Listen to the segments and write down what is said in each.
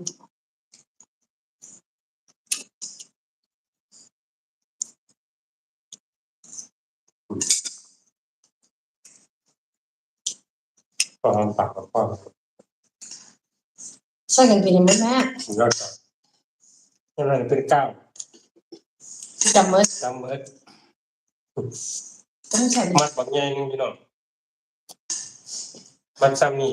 พอหอมปากกับพ่อช่วยกันกินยังไม่แม่สุดยอดครับนี่มันเป็นเก้าจำเมื่อจำเมื่อต้องใส่มัดบักใหญ่หนึงพี่น้องมันซ้ำนี่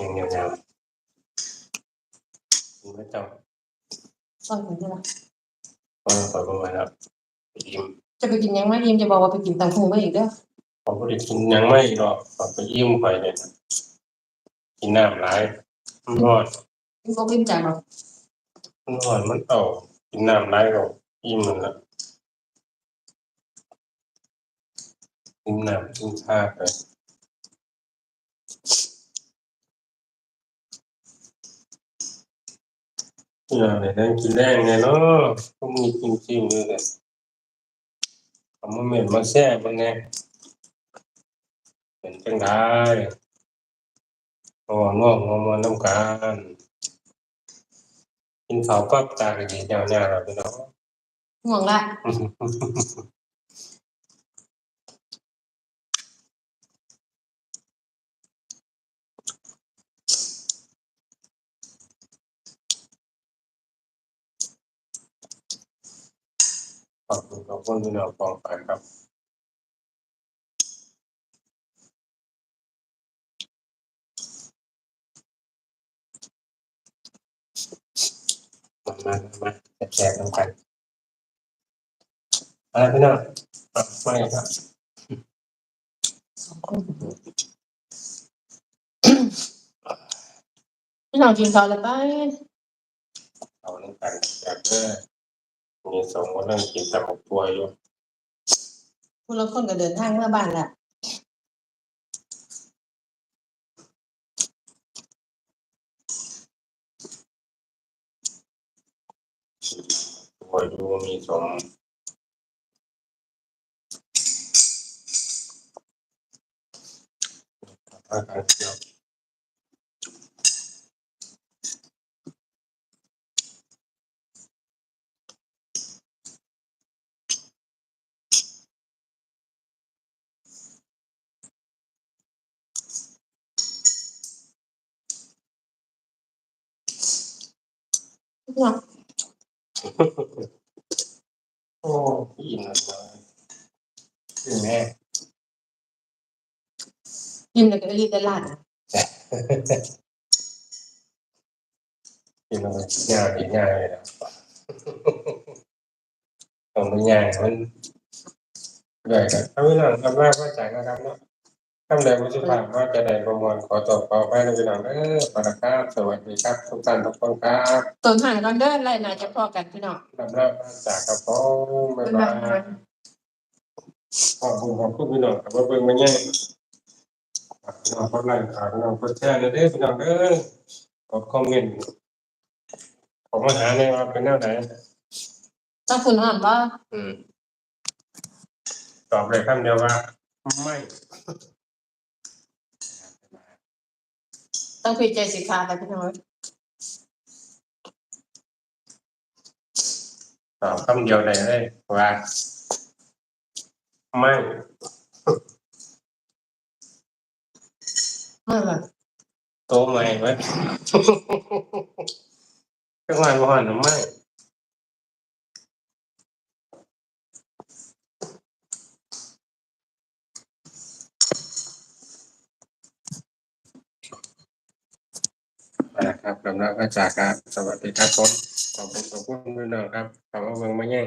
องมาได้มาได้มาได้นี่สงกำลังเลี้ยมถวยอยู่ยังยาวๆคุณพระเจ้าช่วยกันใช่ไหมพอขอประมาณครับอิ่มจะไปกินยังไม่ยิ้มจะบอกว่าไปกินตังคุงไม่อีกเด้อผมก็ได้กินยังไม่หรอกขอไปอิ่มไปเนี่ยกินน้ำหลายมันร้อนพี่ก็วิ่งจ่ายบอกมันร้อนมันเต่ากินน้ำหลายก็อิ่มมันละกินน้ำกินชาไป อย่างไรนั่งกินแรงเนี่ยเนาะก็มีจริงๆเลยแหละเอามาเหม็นมาแซ่บมันเนี่ยเป็นจังได้อ๋องอกงอมาน้ำกันกินข้าวปั๊บตาก็ดีแนวหน้าเราพี่น้องห่วงละ ขอบคุณขอบคุณพี่น้องฟองไปครับมามามาแชร์กันกันอะไรพี่น้องอะไม่ครับสองคนพี่น้องกินข้าวแล้วไปเอาน้ำกันจากเด้อ มีสองคนนั่งกินตับกตัวอยู่คุณละคนก็เดินทางเมื่อบ้านแหละตัวอยู่มีสองอาการเดียว พี่น้องโอ้อิ่มเลยคือแม่ยิ้มเลยก็รีบได้ลาดนะกินลงไปง่ายกินง่ายเลยนะตรงนี้ง่ายมันด้วยกันถ้าไม่หลังทำแรกว่าจ่ายนะครับเนาะ ทำใดผู้สุภาพว่าจะได้ประมวลขอตอบขอไปในพี่น้องเออปาราครับสวัสดีครับทุกท่านทุกคนครับต้นห่างกันเด้อไล่นาจะพอกันพี่น้องลำดับจากครับผมบ๊ายบายขอบคุณขอบคุณพี่น้องครับว่าเบิ่งมาแย่พี่น้องกดไลค์ครับพี่น้องกดแชร์เด้อพี่น้องเด้อกดคอมเมนต์ผมมาหาในว่าเป็นแนวไหนต้องคุณอ่านว่าอืมตอบเลยคำเดียวว่าไม่ ต้องคุยใจสิขาไปพี่น้องตอบคำเดียวได้เลยว่าไม่ไม่แบบโตใหม่ไว้ก็งานว่า นะครับกำลังก็จากการสวัสดีครับผมขอบคุณขอบคุณพี่น้องครับขอบคุณเมืองมาแย่